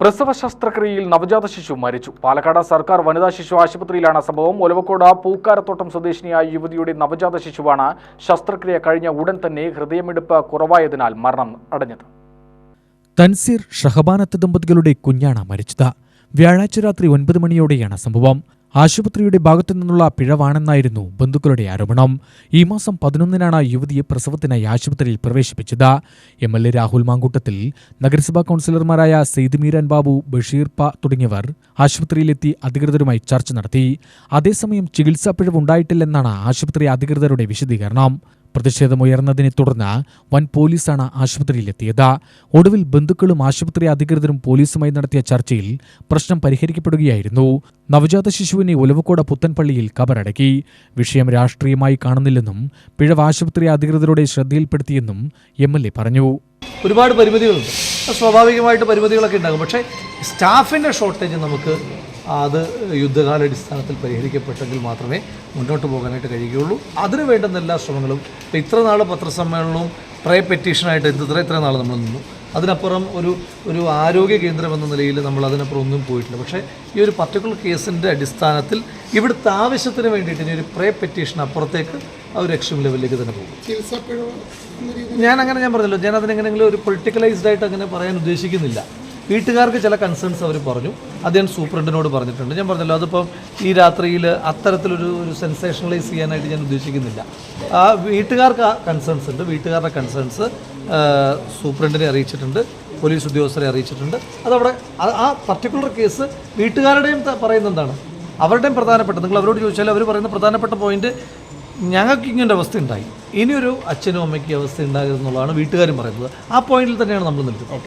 പ്രസവ ശസ്ത്രക്രിയയിൽ നവജാത ശിശു മരിച്ചു. പാലക്കാട് സർക്കാർ വനിതാ ശിശു ആശുപത്രിയിലാണ് സംഭവം. ഒലവക്കോട് പൂക്കാരത്തോട്ടം സ്വദേശിനിയായ യുവതിയുടെ നവജാത ശിശുവാണ് ശസ്ത്രക്രിയ കഴിഞ്ഞ ഉടൻ തന്നെ ഹൃദയമിടിപ്പ് കുറവായതിനാൽ മരണം അടഞ്ഞത്. തൻസീർ ഷഹബാനത്ത് ദമ്പതികളുടെ കുഞ്ഞാണ് മരിച്ചത്. വ്യാഴാഴ്ച രാത്രി ഒൻപത് മണിയോടെയാണ് സംഭവം. ആശുപത്രിയുടെ ഭാഗത്തു നിന്നുള്ള പിഴവാണെന്നായിരുന്നു ബന്ധുക്കളുടെ ആരോപണം. ഈ മാസം പതിനൊന്നിനാണ് യുവതിയെ പ്രസവത്തിനായി ആശുപത്രിയിൽ പ്രവേശിപ്പിച്ചത്. M L A Rahul Mamkootathil നഗരസഭാ കൌൺസിലർമാരായ സെയ്ദ് മീരാൻ ബാബു ബഷീർ പ തുടങ്ങിയവർ ആശുപത്രിയിലെത്തി അധികൃതരുമായി ചർച്ച നടത്തി. അതേസമയം ചികിത്സാ പിഴവ് ഉണ്ടായിട്ടില്ലെന്നാണ് ആശുപത്രി അധികൃതരുടെ വിശദീകരണം. പ്രതിഷേധമുയർന്നതിനെ തുടർന്ന് വൻ പോലീസാണ് ആശുപത്രിയിലെത്തിയത്. ഒടുവിൽ ബന്ധുക്കളും ആശുപത്രി അധികൃതരും പോലീസുമായി നടത്തിയ ചർച്ചയിൽ പ്രശ്നം പരിഹരിക്കപ്പെടുകയായിരുന്നു. നവജാത ശിശുവിനെ ഒലവക്കോട് പുത്തൻപള്ളിയിൽ കബറടക്കി. വിഷയം രാഷ്ട്രീയമായി കാണുന്നില്ലെന്നും പിഴവ് ആശുപത്രി അധികൃതരുടെ ശ്രദ്ധയിൽപ്പെടുത്തിയെന്നും എം എൽ എ പറഞ്ഞു. ഒരുപാട് പരിമിതികളുണ്ട്. സ്വാഭാവികമായിട്ട് പരിമിതികളൊക്കെ ഉണ്ടാകും. പക്ഷേ സ്റ്റാഫിന്റെ ഷോർട്ടേജ് നമുക്ക് അത് യുദ്ധകാലാടിസ്ഥാനത്തിൽ പരിഹരിക്കപ്പെട്ടെങ്കിൽ മാത്രമേ മുന്നോട്ട് പോകാനായിട്ട് കഴിയുകയുള്ളൂ. അതിനു വേണ്ടുന്ന എല്ലാ ശ്രമങ്ങളും ഇപ്പോൾ ഇത്ര നാൾ പത്രസമ്മേളനവും പ്രേ പെറ്റീഷനായിട്ട് ഇത്ര ഇത്ര നാൾ നമ്മൾ നിന്നു. അതിനപ്പുറം ഒരു ഒരു ആരോഗ്യ കേന്ദ്രം എന്ന നിലയിൽ നമ്മൾ അതിനപ്പുറം ഒന്നും പോയിട്ടില്ല. പക്ഷേ ഈ ഒരു പർട്ടിക്കുലർ കേസിന്റെ അടിസ്ഥാനത്തിൽ ഇവിടുത്തെ ആവശ്യത്തിന് വേണ്ടിയിട്ട് ഇനി ഒരു പ്രേ പെറ്റീഷൻ അപ്പുറത്തേക്ക് ആ ഒരു എക്സ്ട്രീം ലെവലിലേക്ക് തന്നെ പോകും. ഞാൻ അങ്ങനെ ഞാൻ പറഞ്ഞല്ലോ. ഞാൻ അതിനെങ്ങനെയെങ്കിലും ഒരു പൊളിറ്റിക്കലൈസ്ഡ് ആയിട്ട് അങ്ങനെ പറയാൻ ഉദ്ദേശിക്കുന്നില്ല. വീട്ടുകാർക്ക് ചില കൺസേൺസ് അവർ പറഞ്ഞു. ഞാൻ സൂപ്രണ്ടിനോട് പറഞ്ഞിട്ടുണ്ട്. ഞാൻ പറഞ്ഞല്ലോ അതിപ്പം ഈ രാത്രിയിൽ അത്തരത്തിലൊരു ഒരു സെൻസേഷണലൈസ് ചെയ്യാനായിട്ട് ഞാൻ ഉദ്ദേശിക്കുന്നില്ല. ആ വീട്ടുകാർക്ക് കൺസേൺസ് ഉണ്ട്. വീട്ടുകാരുടെ കൺസേൺസ് സൂപ്രണ്ടിനെ അറിയിച്ചിട്ടുണ്ട് പോലീസ് ഉദ്യോഗസ്ഥരെ അറിയിച്ചിട്ടുണ്ട്. അതവിടെ ആ- പർട്ടിക്കുലർ കേസ് വീട്ടുകാരുടെയും പറയുന്ന എന്താണ്? അവരുടെയും പ്രധാനപ്പെട്ട നിങ്ങൾ അവരോട് ചോദിച്ചാൽ അവർ പറയുന്ന പ്രധാനപ്പെട്ട പോയിന്റ് ഞങ്ങൾക്ക് ഇങ്ങനെ അവസ്ഥ ഉണ്ടായി. ഇനിയൊരു അച്ഛനും അമ്മയ്ക്കും അവസ്ഥ ഉണ്ടാകരുതെന്നുള്ളതാണ് വീട്ടുകാരും പറയുന്നത്. ആ പോയിന്റിൽ തന്നെയാണ് നമ്മൾ നിൽക്കുന്നത്.